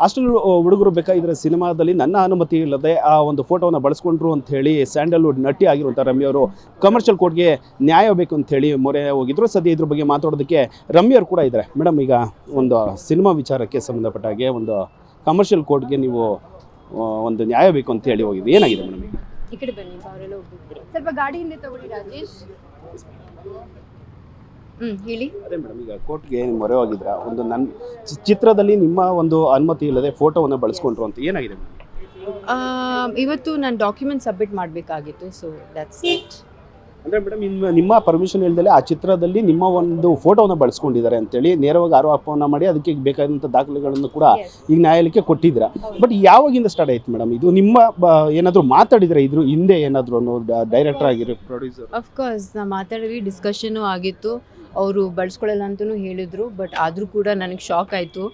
Hostel ಹುಡುಗರು ಬೇಕಾಗಿದ್ದರೆ ಸಿನಿಮಾದಲ್ಲಿ ನನ್ನ ಅನುಮತಿ ಇಲ್ಲದೆ ಆ ಒಂದು ಫೋಟೋವನ್ನು ಬಳಸ್ಕೊಂಡ್ರು ಅಂತ ಹೇಳಿ ಸ್ಯಾಂಡಲ್ವುಡ್ ನಟಿ ಆಗಿರುವಂಥ ರಮ್ಯ ಅವರು ಕಮರ್ಷಿಯಲ್ ಕೋರ್ಟ್ಗೆ ನ್ಯಾಯ ಬೇಕು ಅಂತ ಹೇಳಿ ಮೊರೆ ಹೋಗಿದ್ರು. ಸದ್ಯ ಇದ್ರ ಬಗ್ಗೆ ಮಾತಾಡೋದಕ್ಕೆ ರಮ್ಯರು ಕೂಡ ಇದ್ದಾರೆ. ಮೇಡಮ್, ಈಗ ಒಂದು ಸಿನಿಮಾ ವಿಚಾರಕ್ಕೆ ಸಂಬಂಧಪಟ್ಟ ಹಾಗೆ ಒಂದು ಕಮರ್ಷಿಯಲ್ ಕೋರ್ಟ್ಗೆ ನೀವು ಒಂದು ನ್ಯಾಯ ಬೇಕು ಅಂತ ಹೇಳಿ ಹೋಗಿದ್ದು ಏನಾಗಿದೆ ಮೇಡಮ್ ಈಗ? ಸ್ವಲ್ಪ ಗಾಡಿ ಹಿಂದೆ ತಗೊಳ್ಳಿ ರಾಜೇಶ್. ಹ್ಮ್ ಹೇಳಿ. ಅದೇ ಮೇಡಮ್ ಈಗ ಕೋರ್ಟ್ಗೆ ಮೊರೆ ಹೋಗಿದ್ರ? ಒಂದು ನನ್ನ ಚಿತ್ರದಲ್ಲಿ ನಿಮ್ಮ ಒಂದು ಅನುಮತಿ ಇಲ್ಲದೆ ಫೋಟೋವನ್ನು ಬಳಸ್ಕೊಂಡ್ರು ಅಂತ ಏನಾಗಿದೆ ಮೇಡಮ್ ಆ, ಇವತ್ತು ನಾನು ಡಾಕ್ಯುಮೆಂಟ್ ಸಬ್ಮಿಟ್ ಮಾಡಬೇಕಾಗಿತ್ತು ಸೊ ದಟ್ಸ್ ಇಟ್ ಅಂದರೆ ಮೇಡಮ್ ನಿಮ್ಮ ನಿಮ್ಮ ಪರ್ಮಿಷನ್ ಇಲ್ಲದೆ ಆ ಚಿತ್ರದಲ್ಲಿ ನಿಮ್ಮ ಒಂದು ಫೋಟೋವನ್ನು ಬಳಸ್ಕೊಂಡಿದ್ದಾರೆ ಅಂತೇಳಿ ನೇರವಾಗಿ ಆರೋಪವನ್ನು ಮಾಡಿ ಅದಕ್ಕೆ ಬೇಕಾದಂಥ ದಾಖಲೆಗಳನ್ನು ಕೂಡ ಈಗ ನ್ಯಾಯಾಲಯಕ್ಕೆ ಕೊಟ್ಟಿದ್ದೀರಾ? ಬಟ್ ಯಾವಾಗಿಂದ ಸ್ಟಾರ್ಟ್ ಆಯ್ತು ಮೇಡಮ್ ಇದು? ನಿಮ್ಮ ಏನಾದರೂ ಮಾತಾಡಿದ್ರೆ ಇದ್ರ ಹಿಂದೆ ಏನಾದರೂ ಡೈರೆಕ್ಟರ್ ಆಗಿರೋ ಪ್ರೊಡ್ಯೂಸರ್ ಅಫ್ಕೋರ್ಸ್ ನಾ ಮಾತಾಡಿದ್ವಿ ಡಿಸ್ಕಷನು ಆಗಿತ್ತು. ಅವರು ಬಳಸ್ಕೊಳ್ಳಲ್ಲ ಅಂತಲೂ ಹೇಳಿದರು ಬಟ್ ಆದರೂ ಕೂಡ ನನಗೆ ಶಾಕ್ ಆಯಿತು.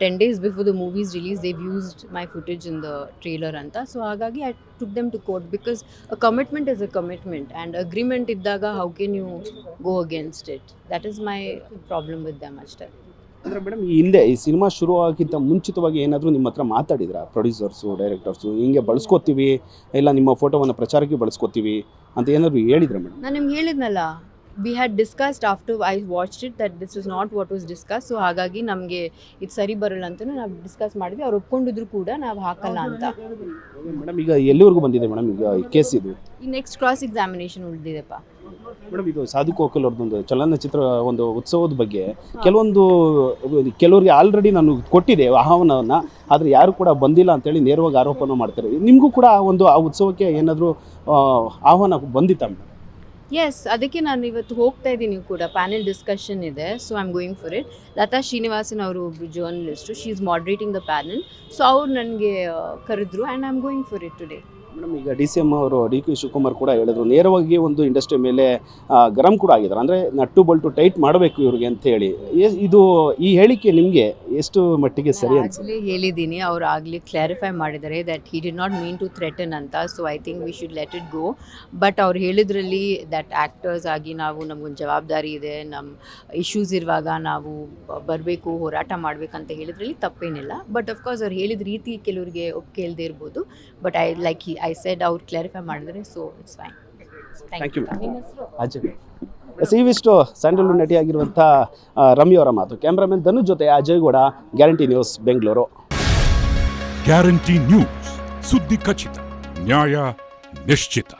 Ten days before the movie's release they've used my footage in the trailer ಅಂತ. ಸೊ ಹಾಗಾಗಿ I took them to court because a commitment is a commitment and agreement ಇದ್ದಾಗ how can you go against it that is my problem with them ಅಷ್ಟೇ. ಅಂದರೆ madam ಈ ಹಿಂದೆ ಈ cinema ಶುರುವಾಗಿಂತ ಮುಂಚಿತವಾಗಿ ಏನಾದರೂ ನಿಮ್ಮ ಹತ್ರ ಮಾತಾಡಿದ್ರ? ಪ್ರೊಡ್ಯೂಸರ್ಸು ಡೈರೆಕ್ಟರ್ಸು ಹಿಂಗೆ ಬಳಸ್ಕೋತೀವಿ ಇಲ್ಲ ನಿಮ್ಮ ಫೋಟೋವನ್ನು ಪ್ರಚಾರಕ್ಕೆ ಬಳಸ್ಕೋತೀವಿ ಅಂತ ಏನಾದರೂ ಹೇಳಿದ್ರೆ ಮೇಡಮ್ ನಾನು ನಿಮ್ಗೆ ಹೇಳಿದ್ನಲ್ಲ we had discussed after I watch it that this is not what was discuss so ಹಾಗಾಗಿ ನಮಗೆ ಇದು ಸರಿ ಬರಲ್ಲ ಅಂತ ನಾವು ಡಿಸ್ಕಸ್ ಮಾಡಿದ್ವಿ. ಅವ್ರು ಒಪ್ಕೊಂಡಿದ್ರು ಕೂಡ ನಾವು ಹಾಕಲ್ಲ ಅಂತ. ಮೇಡಮ್ ಈಗ ಎಲ್ಲಿವರೆಗೂ ಬಂದಿದೆ ಮೇಡಮ್ ಈಗ ಕೇಸ್ ಇದು? ಈ ನೆಕ್ಸ್ಟ್ ಕ್ರಾಸ್ ಎಕ್ಸಾಮಿನೇಷನ್ ಉಳಿದಿದೆಪ್ಪ. ಮೇಡಮ್ ಇದು ಸಾಧು ಕೋಕಲ್ ಅವ್ರದ್ದೊಂದು ಚಲನಚಿತ್ರ ಒಂದು ಉತ್ಸವದ ಬಗ್ಗೆ ಕೆಲವೊಂದು ಕೆಲವರಿಗೆ ಆಲ್ರೆಡಿ ನಾನು ಕೊಟ್ಟಿದೆ ಆಹ್ವಾನವನ್ನು ಆದರೆ ಯಾರು ಕೂಡ ಬಂದಿಲ್ಲ ಅಂತೇಳಿ ನೇರವಾಗಿ ಆರೋಪನ ಮಾಡ್ತಾರೆ. ನಿಮಗೂ ಕೂಡ ಒಂದು ಆ ಉತ್ಸವಕ್ಕೆ ಏನಾದರೂ ಆಹ್ವಾನ ಬಂದಿತ್ತ ಮೇಡಮ್ ಎಸ್ ಅದಕ್ಕೆ ನಾನು ಇವತ್ತು ಹೋಗ್ತಾ ಇದ್ದೀನಿ ಕೂಡ. ಪ್ಯಾನೆಲ್ ಡಿಸ್ಕಷನ್ ಇದೆ. So I am going for it Lata Srinivasan ಅವರು ಒಬ್ರು journalist she is moderating the panel so ಅವ್ರು ನನಗೆ ಕರೆದ್ರು and I am going for it today madam ಈಗ ಡಿ ಸಿ ಎಂ ಅವರು ಡಿ ಕೆ ಶಿವಕುಮಾರ್ ಕೂಡ ಹೇಳಿದ್ರು ನೇರವಾಗಿ ಒಂದು ಇಂಡಸ್ಟ್ರಿ ಮೇಲೆ ಗರಂ ಕೂಡ ಆಗಿದ್ದಾರೆ. ಅಂದರೆ ನಟ್ಟು ಬಲ್ಟು ಟೈಟ್ ಮಾಡಬೇಕು ಇವ್ರಿಗೆ ಅಂತ ಹೇಳಿ. ಇದು ಈ ಹೇಳಿಕೆ ನಿಮಗೆ ಎಷ್ಟು ಮಟ್ಟಿಗೆ ಸರಿ ಆಗಲೇ ಹೇಳಿದ್ದೀನಿ ಅವರು ಆಗಲಿ ಕ್ಲಾರಿಫೈ ಮಾಡಿದ್ದಾರೆ that he did not mean to threaten ಅಂತ so I think we should let it go but ಅವ್ರು ಹೇಳಿದ್ರಲ್ಲಿ ದಟ್ ಆ್ಯಕ್ಟರ್ಸ್ ಆಗಿ ನಾವು ನಮಗೊಂದು ಜವಾಬ್ದಾರಿ ಇದೆ ನಮ್ಮ ಇಶ್ಯೂಸ್ ಇರುವಾಗ ನಾವು ಬರಬೇಕು ಹೋರಾಟ ಮಾಡಬೇಕಂತ ಹೇಳಿದ್ರಲ್ಲಿ ತಪ್ಪೇನಿಲ್ಲ. ಬಟ್ ಅಫ್ಕೋರ್ಸ್ ಅವ್ರು ಹೇಳಿದ ರೀತಿ ಕೆಲವರಿಗೆ ಒಪ್ಪಿಗೆ ಇಲ್ಲದೆ ಇರ್ಬೋದು. But I like I said ಅವ್ರು ಕ್ಲಾರಿಫೈ ಮಾಡಿದ್ರೆ so it's fine thank you Ajay. Yes ಇವಿಷ್ಟು ಸ್ಯಾಂಡಲ್ವುಡ್ ನಟಿಯಾಗಿರುವಂಥ ರಮ್ಯ ಅವರ ಮಾತು. ಕ್ಯಾಮ್ರಾಮನ್ ಧನು ಜೊತೆ Ajay Gowda guarantee news Bengaluru. Guarantee news ಸುದ್ದಿ ಖಚಿತ ನ್ಯಾಯ ನಿಶ್ಚಿತ.